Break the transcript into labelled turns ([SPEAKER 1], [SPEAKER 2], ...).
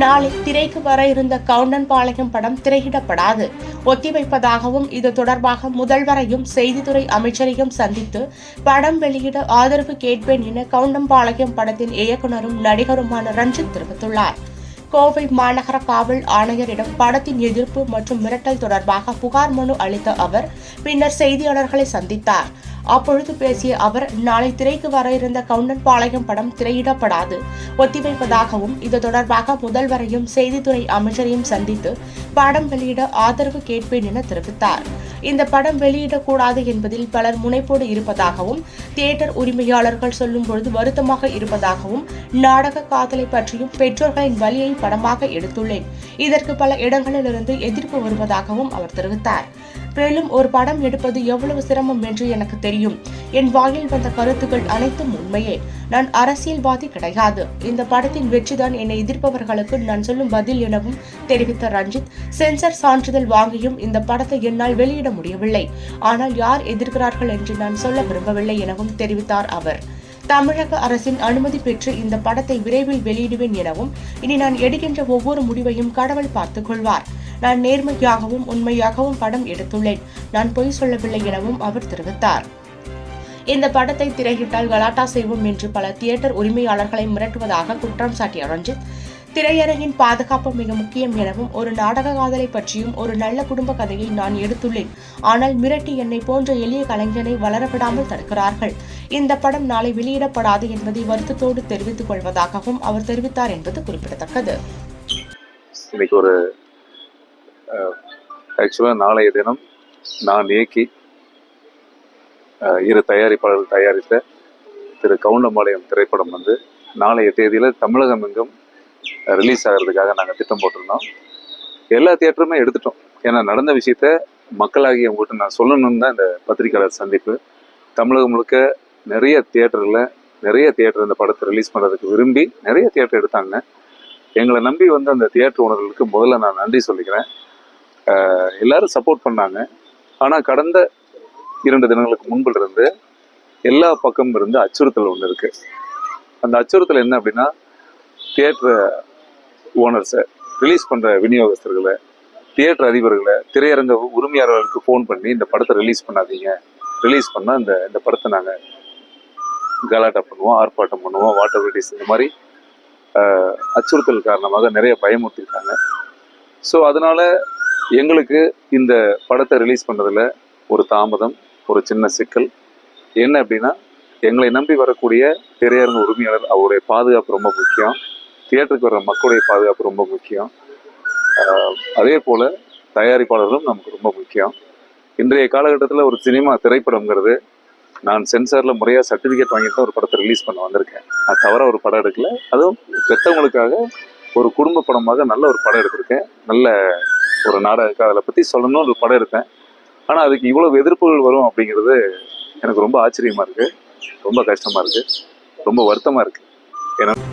[SPEAKER 1] நாளை திரைக்கு வர இருந்த கவுண்டன்பாளையம் படம் திரையிடப்படாது. ஒத்திவைப்பதாகவும் இது தொடர்பாக முதல்வரையும் செய்தித்துறை அமைச்சரையும் சந்தித்து படம் வெளியிட ஆதரவு கேட்பேன் என கவுண்டம்பாளையம் படத்தின் இயக்குனரும் நடிகருமான ரஞ்சித் தெரிவித்துள்ளார். கோவை மாநகர காவல் ஆணையரிடம் படத்தின் எதிர்ப்பு மற்றும் மிரட்டல் தொடர்பாக புகார் மனு அளித்த அவர் பின்னர் செய்தியாளர்களை சந்தித்தார். அப்பொழுது பேசிய அவர் நாளை திரைக்கு வர இருந்த கவுண்டன்பாளையம் படம் திரையிடப்படாது. ஒத்திவைப்பதாகவும் இது தொடர்பாக முதல்வரையும் செய்தித்துறை அமைச்சரையும் சந்தித்து படம் வெளியிட ஆதரவு கேட்பேன் என தெரிவித்தார். இந்த படம் வெளியிடக்கூடாது என்பதில் பலர் முனைப்போடு இருப்பதாகவும் தியேட்டர் உரிமையாளர்கள் சொல்லும் பொழுது வருத்தமாக இருப்பதாகவும் நாடக காதலை பற்றியும் பெற்றோர்களின் வலியை படமாக எடுத்துள்ளேன். இதற்கு பல இடங்களிலிருந்து எதிர்ப்பு வருவதாகவும் அவர் தெரிவித்தார். மேலும் ஒரு படம் எடுப்பது எவ்வளவு சிரமம் என்று எனக்கு தெரியும். என் வாயில் வந்த கருத்துக்கள் அனைத்தும் உண்மையே. நான் அரசியல்வாதி கிடையாது. இந்த படத்தின் வெற்றிதான் என்னை எதிர்ப்பவர்களுக்கு நான் சொல்லும் பதில் எனவும் தெரிவித்த ரஞ்சித் சென்சார் சான்றிதழ் வாங்கியும் இந்த படத்தை என்னால் வெளியிட முடியவில்லை. ஆனால் யார் எதிர்க்கிறார்கள் என்று நான் சொல்ல விரும்பவில்லை எனவும் தெரிவித்தார் அவர். தமிழக அரசின் அனுமதி பெற்று இந்த படத்தை விரைவில் வெளியிடுவேன் எனவும் இனி நான் எடுக்கின்ற ஒவ்வொரு முடிவையும் கடவுள் பார்த்துக் கொள்வார். நான் நேர்மையாகவும் உண்மையாகவும் படம் எடுத்துள்ளேன். நான் பொய் சொல்லவில்லை எனவும் அவர் தெரிவித்தார். இந்த படத்தை திரையிட்டால் கலாட்டா செய்வோம் என்று பல தியேட்டர் உரிமையாளர்களை மிரட்டுவதாக குற்றம் சாட்டிய ரஞ்சித் திரையரங்கின் பாதுகாப்பு மிக முக்கியம் எனவும் ஒரு நாடக காதலை பற்றியும் ஒரு நல்ல குடும்ப கதையை நான் எடுத்துள்ளேன். ஆனால் மிரட்டி என்னை போன்ற எளிய கலைஞனை வளரப்படாமல் தடுக்கிறார்கள். இந்த படம் நாளை வெளியிடப்படாது என்பதை வருத்தத்தோடு தெரிவித்துக் கொள்வதாகவும் அவர் தெரிவித்தார் என்பது குறிப்பிடத்தக்கது.
[SPEAKER 2] இன்னைக்கு ஒரு ஆக்சுவலாக நாளைய தினம் நான் இயக்கி இரு தயாரிப்பாளர்கள் தயாரித்த திரு கவுண்டம்பாளையம் திரைப்படம் வந்து நாளைய தேதியில் தமிழகம் எங்கும் ரிலீஸ் ஆகிறதுக்காக நாங்கள் திட்டம் போட்டிருந்தோம். எல்லா தியேட்டருமே எடுத்துட்டோம். ஏன்னா நடந்த விஷயத்த மக்களாகி உங்கள்கிட்ட நான் சொல்லணும்னு தான் இந்த பத்திரிக்கையாளர் சந்திப்பு. தமிழகம் முழுக்க நிறைய தியேட்டரில் நிறைய தியேட்டர் இந்த படத்தை ரிலீஸ் பண்ணுறதுக்கு விரும்பி நிறைய தியேட்டர் எடுத்தாங்க. எங்களை நம்பி வந்து அந்த தியேட்டர் உணர்களுக்கு முதல்ல நான் நன்றி சொல்லிக்கிறேன். எல்லாரும் சப்போர்ட் பண்ணாங்க. ஆனால் கடந்த இரண்டு தினங்களுக்கு முன்பில் இருந்து எல்லா பக்கமும் இருந்து அச்சுறுத்தல் ஒன்று இருக்கு. அந்த அச்சுறுத்தல் என்ன அப்படின்னா தியேட்டர் ஓனர்ஸை ரிலீஸ் பண்ணுற விநியோகஸ்தர்களை தியேட்டர் அதிபர்களை திரையரங்க உரிமையாளர்களுக்கு ஃபோன் பண்ணி இந்த படத்தை ரிலீஸ் பண்ணாதீங்க. ரிலீஸ் பண்ணால் இந்த இந்த படத்தை நாங்கள் கலாட்டா பண்ணுவோம் ஆர்ப்பாட்டம் பண்ணுவோம் வாட்டர் வெட்டிஸ் இந்த மாதிரி அச்சுறுத்தல் காரணமாக நிறைய பயமுறுத்திருக்காங்க. ஸோ அதனால எங்களுக்கு இந்த படத்தை ரிலீஸ் பண்ணுறதுல ஒரு தாமதம் ஒரு சின்ன சிக்கல். என்ன அப்படின்னா எங்களை நம்பி வரக்கூடிய திரையரங்க உரிமையாளர் அவருடைய பாதுகாப்பு ரொம்ப முக்கியம். தியேட்டருக்கு வர மக்களுடைய பாதுகாப்பு ரொம்ப முக்கியம். அதே போல் தயாரிப்பாளர்களும் நமக்கு ரொம்ப முக்கியம். இன்றைய காலகட்டத்தில் ஒரு சினிமா திரைப்படம்ங்கிறது நான் சென்சாரில் முறையாக சர்டிஃபிகேட் வாங்கிட்டு தான் ஒரு படத்தை ரிலீஸ் பண்ண வந்திருக்கேன். நான் தவிர ஒரு படம் எடுக்கல. அதுவும் பெற்றவங்களுக்காக ஒரு குடும்ப படமாக நல்ல ஒரு படம் எடுத்திருக்கேன். நல்ல ஒரு நாடக அதை பற்றி சொல்லணும்னு ஒரு படம் எடுத்தேன். ஆனால் அதுக்கு இவ்வளவு எதிர்ப்புகள் வரும் அப்படிங்கிறது எனக்கு ரொம்ப ஆச்சரியமாக இருக்குது ரொம்ப கஷ்டமாக இருக்குது ரொம்ப வருத்தமாக இருக்குது ஏன்னா